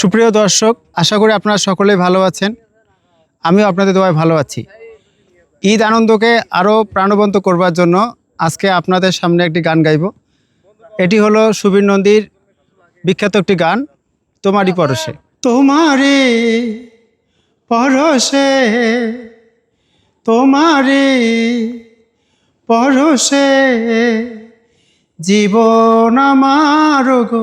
সুপ্রিয় দর্শক, আশা করি আপনারা সকলেই ভালো আছেন। আমিও আপনাদের দোয়ায় ভালো আছি। ঈদ আনন্দকে আরও প্রাণবন্ত করবার জন্য আজকে আপনাদের সামনে একটি গান গাইব। এটি হলো সুবীর নন্দীর বিখ্যাত একটি গান, তোমারই পরশে। তোমারে পরশে তোমারে পরশে, জীবন আমার গো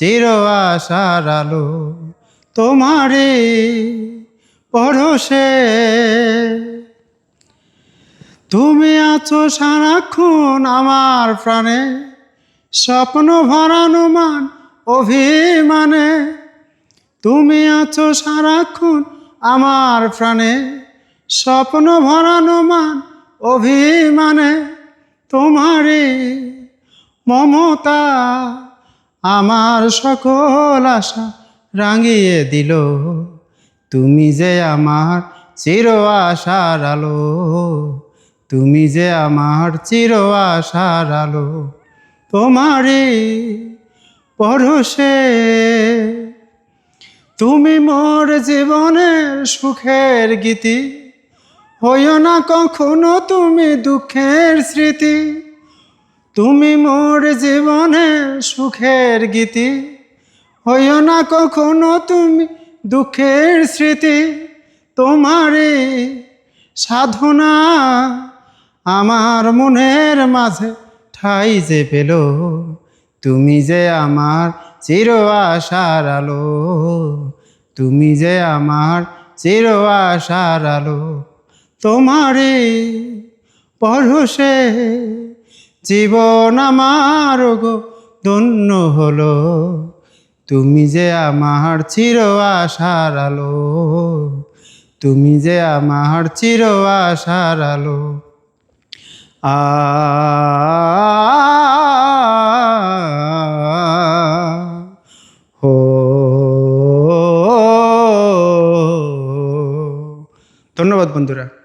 চির আশার আলো তোমারে পরশে। তুমি আছো সারাক্ষণ আমার প্রাণে, স্বপ্ন ভরানো মান অভিমানে। তুমি আছো সারাক্ষণ আমার প্রাণে, স্বপ্ন ভরানো মান অভিমানে। তোমারে মমতা আমার সকল আশা রাঙিয়ে দিল। তুমি যে আমার চির আশার আলো, তুমি যে আমার চির আশার আলো তোমারে পরশে। তুমি মোর জীবনের সুখের গীতি, হইও না কখনো তুমি দুঃখের স্মৃতি। তুমি মোর জীবনের সুখের গীতি, হইও না কখনো তুমি দুঃখের স্মৃতি। তোমারে সাধনা আমার মনের মাঝে ঠাই যে পেল, তুমি যে আমার চির আশার আলো, তুমি যে আমার চির আশার আলো। তোমারে পরশে জীবন আমার গো, ধন্য হলো। তুমি যে আমার চির আশার আলো, তুমি যে আমার চির আশার আলো। আ, হো, ধন্যবাদ বন্ধুরা।